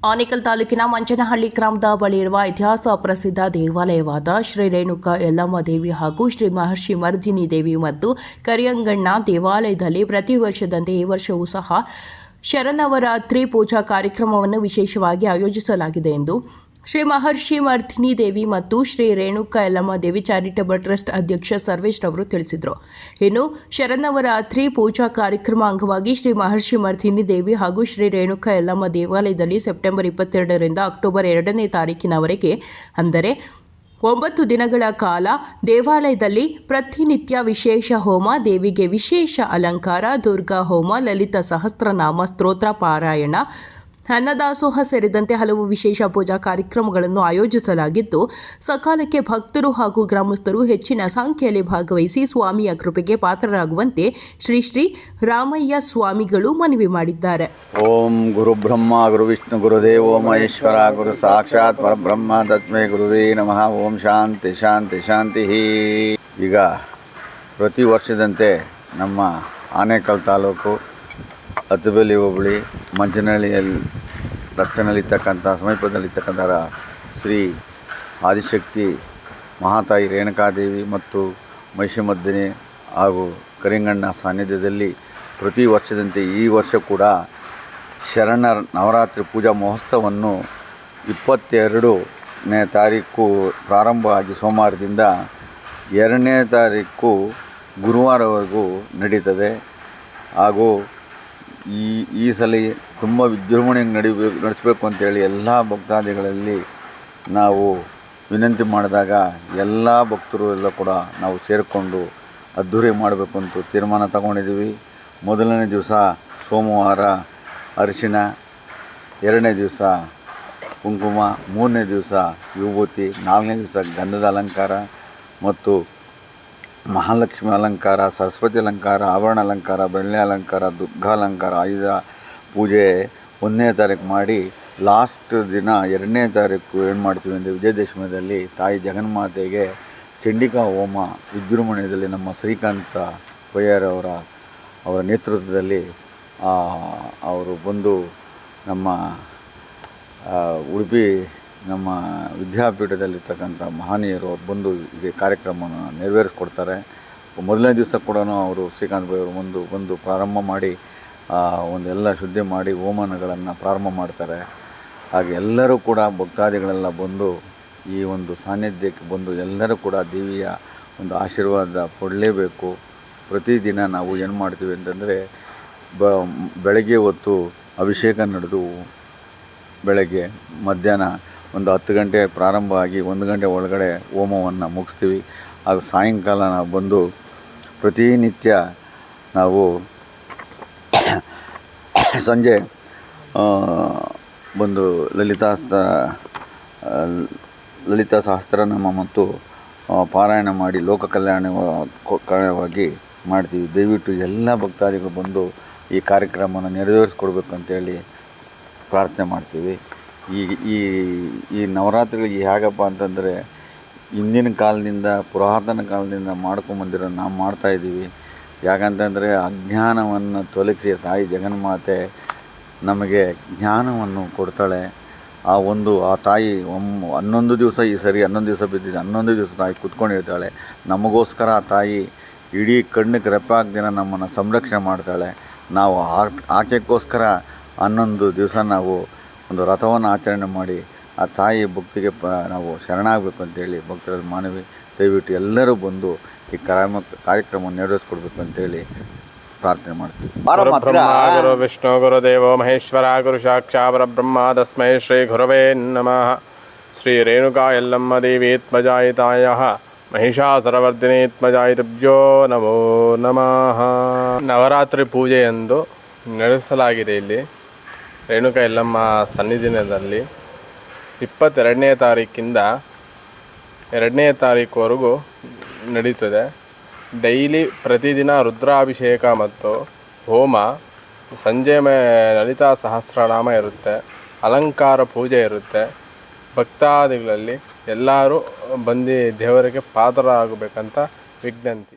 ಆನೇಕಲ್ ತಾಲೂಕಿನ ಮಂಚನಹಳ್ಳಿ ಗ್ರಾಮದ ಬಳಿ ಇರುವ ಇತಿಹಾಸ ಪ್ರಸಿದ್ಧ ದೇವಾಲಯವಾದ ಶ್ರೀ ರೇಣುಕಾ ಯಲ್ಲಮ್ಮ ದೇವಿ ಹಾಗೂ ಶ್ರೀ ಮಹರ್ಷಿ ಮರ್ದಿನಿ ದೇವಿ ಮತ್ತು ಕರಿಯಂಗಣ್ಣ ದೇವಾಲಯದಲ್ಲಿ ಪ್ರತಿ ವರ್ಷದಂತೆ ಈ ವರ್ಷವೂ ಸಹ ಶರನವರಾತ್ರಿ ಪೂಜಾ ಕಾರ್ಯಕ್ರಮವನ್ನು ವಿಶೇಷವಾಗಿ ಆಯೋಜಿಸಲಾಗಿದೆ ಎಂದು ಶ್ರೀ ಮಹರ್ಷಿ ಮರ್ಥಿನಿ ದೇವಿ ಮತ್ತು ಶ್ರೀ ರೇಣುಕಾ ಯಲ್ಲಮ್ಮ ದೇವಿ ಚಾರಿಟಬಲ್ ಟ್ರಸ್ಟ್ ಅಧ್ಯಕ್ಷ ಸರ್ವೇಶ್ ರವರು ತಿಳಿಸಿದರು. ಇನ್ನು ಶರನ್ನವರಾತ್ರಿ ಪೂಜಾ ಕಾರ್ಯಕ್ರಮ ಅಂಗವಾಗಿ ಶ್ರೀ ಮಹರ್ಷಿ ಮರ್ಥಿನಿ ದೇವಿ ಹಾಗೂ ಶ್ರೀ ರೇಣುಕಾ ಯಲ್ಲಮ್ಮ ದೇವಾಲಯದಲ್ಲಿ ಸೆಪ್ಟೆಂಬರ್ ಇಪ್ಪತ್ತೆರಡರಿಂದ ಅಕ್ಟೋಬರ್ ಎರಡನೇ ತಾರೀಕಿನವರೆಗೆ, ಅಂದರೆ ಒಂಬತ್ತು ದಿನಗಳ ಕಾಲ ದೇವಾಲಯದಲ್ಲಿ ಪ್ರತಿನಿತ್ಯ ವಿಶೇಷ ಹೋಮ, ದೇವಿಗೆ ವಿಶೇಷ ಅಲಂಕಾರ, ದುರ್ಗಾ ಹೋಮ, ಲಲಿತ ಸಹಸ್ರನಾಮ, ಸ್ತೋತ್ರ, ಪಾರಾಯಣ ಅನ್ನದಾಸೋಹ ಸೇರಿದಂತೆ ಹಲವು ವಿಶೇಷ ಪೂಜಾ ಕಾರ್ಯಕ್ರಮಗಳನ್ನು ಆಯೋಜಿಸಲಾಗಿದ್ದು ಸಕಾಲಕ್ಕೆ ಭಕ್ತರು ಹಾಗೂ ಗ್ರಾಮಸ್ಥರು ಹೆಚ್ಚಿನ ಸಂಖ್ಯೆಯಲ್ಲಿ ಭಾಗವಹಿಸಿ ಸ್ವಾಮಿಯ ಕೃಪೆಗೆ ಪಾತ್ರರಾಗುವಂತೆ ಶ್ರೀ ಶ್ರೀ ರಾಮಯ್ಯ ಸ್ವಾಮಿಗಳು ಮನವಿ ಮಾಡಿದ್ದಾರೆ. ಓಂ ಗುರು ಬ್ರಹ್ಮ, ಗುರು ವಿಷ್ಣು ಗುರುದೇವೋ ಮಹೇಶ್ವರ, ಗುರು ಸಾಕ್ಷಾತ್ ಪರಬ್ರಹ್ಮ, ತಸ್ಮೈ ಗುರುವೇ ನಮಃ, ಓಂ ಶಾಂತಿ ಶಾಂತಿ ಶಾಂತಿ ಈಗ ಪ್ರತಿ ವರ್ಷದಂತೆ ನಮ್ಮ ಆನೇಕಲ್ ತಾಲೂಕು, ಅತ್ತುಬೆಲಿ ಹೋಬಳಿ ಮಂಚನಹಳ್ಳಿಯಲ್ಲಿ ರಸ್ತೆನಲ್ಲಿರ್ತಕ್ಕಂಥ ಸಮೀಪದಲ್ಲಿರ್ತಕ್ಕಂಥ ಶ್ರೀ ಆದಿಶಕ್ತಿ ಮಹಾತಾಯಿ ರೇಣುಕಾದೇವಿ ಮತ್ತು ಮಹಿಷಮದ್ದಿನಿ ಹಾಗೂ ಕರಿಂಗಣ್ಣ ಸಾನ್ನಿಧ್ಯದಲ್ಲಿ ಪ್ರತಿ ವರ್ಷದಂತೆ ಈ ವರ್ಷ ಕೂಡ ಶರಣ ನವರಾತ್ರಿ ಪೂಜಾ ಮಹೋತ್ಸವವನ್ನು ಇಪ್ಪತ್ತೆರಡನೇ ತಾರೀಕು ಪ್ರಾರಂಭ ಆಗಿ ಸೋಮವಾರದಿಂದ ಎರಡನೇ ತಾರೀಕು ಗುರುವಾರವರೆಗೂ ನಡೀತದೆ. ಹಾಗೂ ಈ ಈ ಸಲ ತುಂಬ ವಿಜೃಂಭಣೆ ನಡಿಬೇಕು ನಡೆಸಬೇಕು ಅಂತೇಳಿ ಎಲ್ಲ ಭಕ್ತಾದಿಗಳಲ್ಲಿ ನಾವು ವಿನಂತಿ ಮಾಡಿದಾಗ ಎಲ್ಲ ಭಕ್ತರು ಎಲ್ಲ ಕೂಡ ನಾವು ಸೇರಿಕೊಂಡು ಅದ್ಧೂರಿ ಮಾಡಬೇಕು ಅಂತ ತೀರ್ಮಾನ ತಗೊಂಡಿದ್ದೀವಿ. ಮೊದಲನೇ ದಿವಸ ಸೋಮವಾರ ಅರಿಶಿಣ ಎರಡನೇ ದಿವಸ ಕುಂಕುಮ, ಮೂರನೇ ದಿವಸ ವಿಭೂತಿ, ನಾಲ್ಕನೇ ದಿವಸ ಗಂಧದ ಅಲಂಕಾರ ಮತ್ತು ಮಹಾಲಕ್ಷ್ಮಿ ಅಲಂಕಾರ, ಸರಸ್ವತಿ ಅಲಂಕಾರ, ಆವರಣ ಅಲಂಕಾರ, ಬೆಳ್ಳಿ ಅಲಂಕಾರ, ದುರ್ಗಾ ಅಲಂಕಾರ, ಆಯುಧ ಪೂಜೆ ಒಂದನೇ ತಾರೀಕು ಮಾಡಿ ಲಾಸ್ಟ್ ದಿನ ಎರಡನೇ ತಾರೀಕು ಏನು ಮಾಡ್ತೀವಿ ಅಂದರೆ ವಿಜಯದಶಮಿಯಲ್ಲಿ ತಾಯಿ ಜಗನ್ಮಾತೆಗೆ ಚಂಡಿಕಾ ಹೋಮ, ವಿಜೃಂಭಣೆಯಲ್ಲಿ ನಮ್ಮ ಶ್ರೀಕಾಂತ ಅವರ ಅವರ ನೇತೃತ್ವದಲ್ಲಿ ಅವರು ಬಂದು ನಮ್ಮ ಉಡುಪಿ ನಮ್ಮ ವಿದ್ಯಾಪೀಠದಲ್ಲಿರ್ತಕ್ಕಂಥ ಮಹನೀಯರು ಅವ್ರು ಬಂದು ಈ ಕಾರ್ಯಕ್ರಮವನ್ನು ನೆರವೇರಿಸ್ಕೊಡ್ತಾರೆ. ಮೊದಲನೇ ದಿವಸ ಕೂಡ ಅವರು ಶ್ರೀಕಾಂತ್ ಬೈ ಅವರು ಬಂದು ಬಂದು ಪ್ರಾರಂಭ ಮಾಡಿ ಒಂದೆಲ್ಲ ಶುದ್ಧಿ ಮಾಡಿ ಹೋಮನಗಳನ್ನು ಪ್ರಾರಂಭ ಮಾಡ್ತಾರೆ. ಹಾಗೆ ಎಲ್ಲರೂ ಕೂಡ ಭಕ್ತಾದಿಗಳೆಲ್ಲ ಬಂದು ಈ ಒಂದು ಸಾನ್ನಿಧ್ಯಕ್ಕೆ ಬಂದು ಎಲ್ಲರೂ ಕೂಡ ದೇವಿಯ ಒಂದು ಆಶೀರ್ವಾದ ಕೊಡಲೇಬೇಕು ಪ್ರತಿದಿನ ನಾವು ಏನು ಮಾಡ್ತೀವಿ ಅಂತಂದರೆ, ಬ, ಬೆಳಗ್ಗೆ ಹೊತ್ತು ಅಭಿಷೇಕ ನಡೆದು ಬೆಳಗ್ಗೆ ಮಧ್ಯಾಹ್ನ ಒಂದು ಹತ್ತು ಗಂಟೆ ಪ್ರಾರಂಭ ಆಗಿ ಒಂದು ಗಂಟೆ ಒಳಗಡೆ ಹೋಮವನ್ನು ಮುಗಿಸ್ತೀವಿ. ಅದು ಸಾಯಂಕಾಲ ನಾವು ಬಂದು ಪ್ರತಿನಿತ್ಯ ನಾವು ಸಂಜೆ ಬಂದು ಲಲಿತಾ ಲಲಿತಾ ಸಹಸ್ರನಾಮ ಮತ್ತು ಪಾರಾಯಣ ಮಾಡಿ ಲೋಕ ಕಲ್ಯಾಣ ಕಲ್ಯಾಣವಾಗಿ ಮಾಡ್ತೀವಿ. ದಯವಿಟ್ಟು ಎಲ್ಲ ಭಕ್ತಾದಿಗಳು ಬಂದು ಈ ಕಾರ್ಯಕ್ರಮವನ್ನು ನೆರವೇರಿಸ್ಕೊಡ್ಬೇಕಂತೇಳಿ ಪ್ರಾರ್ಥನೆ ಮಾಡ್ತೀವಿ. ಈ ಈ ಈ ನವರಾತ್ರಿಗಳಿಗೆ ಹೇಗಪ್ಪ ಅಂತಂದರೆ ಹಿಂದಿನ ಕಾಲದಿಂದ, ಪುರಾತನ ಕಾಲದಿಂದ ಮಾಡ್ಕೊಂಬಂದಿರೋ ನಾವು ಮಾಡ್ತಾಯಿದ್ದೀವಿ ಯಾಕಂತಂದರೆ ಅಜ್ಞಾನವನ್ನು ತೊಲಗಿಸಿ ತಾಯಿ ಜಗನ್ಮಾತೆ ನಮಗೆ ಜ್ಞಾನವನ್ನು ಕೊಡ್ತಾಳೆ. ಆ ಒಂದು, ಆ ತಾಯಿ ಒಮ್ ಹನ್ನೊಂದು ದಿವಸ ಈ ಸರಿ ಹನ್ನೊಂದು ದಿವಸ ಬಿದ್ದಿದೆ, ಹನ್ನೊಂದು ದಿವಸ ತಾಯಿ ಕೂತ್ಕೊಂಡಿರ್ತಾಳೆ ನಮಗೋಸ್ಕರ ಆ ತಾಯಿ ಇಡೀ ಕಣ್ಣಿಗೆ ರೆಪ್ಪಾಗ್ದಿನ ನಮ್ಮನ್ನು ಸಂರಕ್ಷಣೆ ಮಾಡ್ತಾಳೆ. ನಾವು ಆಕೆಗೋಸ್ಕರ ಹನ್ನೊಂದು ದಿವಸ ನಾವು ಒಂದು ರಥವನ್ನು ಆಚರಣೆ ಮಾಡಿ ಆ ತಾಯಿ ಭಕ್ತಿಗೆ ಪ ನಾವು ಶರಣಾಗಬೇಕು ಅಂತೇಳಿ ಭಕ್ತರ ಮಾನವಿ ದಯವಿಟ್ಟು ಎಲ್ಲರೂ ಬಂದು ಈ ಕಾರ್ಯಕ್ರಮ ಕಾರ್ಯಕ್ರಮವನ್ನು ನೆರವೇರಿಸ್ಕೊಡ್ಬೇಕು ಅಂತೇಳಿ ಪ್ರಾರ್ಥನೆ ಮಾಡ್ತೀವಿ. ಗುರು ಬ್ರಹ್ಮ ಗುರು ವಿಷ್ಣು ಗುರುದೇವೋ ಮಹೇಶ್ವರ ಗುರು ಸಾಕ್ಷಾ ಪರಬ್ರಹ್ಮ ತಸ್ಮೈ ಶ್ರೀ ಗುರವೇ ನಮಃ. ಶ್ರೀ ರೇಣುಕಾ ಯಲ್ಲಮ್ಮ ದೇವೀತ್ಮಜಾಯಿತಾಯ ಮಹಿಷಾಸುರವರ್ಧಿನೇತ್ಮಜಾಯಿತಭ್ಯೋ ನಮೋ ನಮಃ. ನವರಾತ್ರಿ ಪೂಜೆಯಂದು ನಡೆಸಲಾಗಿದೆ ಇಲ್ಲಿ. ರೇಣುಕಾ ಎಲ್ಲಮ್ಮ ಸನ್ನಿಧಿನದಲ್ಲಿ ಇಪ್ಪತ್ತೆರಡನೇ ತಾರೀಕಿಂದ ಎರಡನೇ ತಾರೀಕುವರೆಗೂ ನಡೀತದೆ. ಡೈಲಿ ಪ್ರತಿದಿನ ರುದ್ರಾಭಿಷೇಕ ಮತ್ತು ಹೋಮ, ಸಂಜೆ ಮೇ ಲಲಿತಾ ಸಹಸ್ರನಾಮ ಇರುತ್ತೆ, ಅಲಂಕಾರ ಪೂಜೆ ಇರುತ್ತೆ. ಭಕ್ತಾದಿಗಳಲ್ಲಿ ಎಲ್ಲರೂ ಬಂದು ದೇವರಿಗೆ ಪಾತ್ರರಾಗಬೇಕಂತ ವಿಜ್ಞಂತಿ.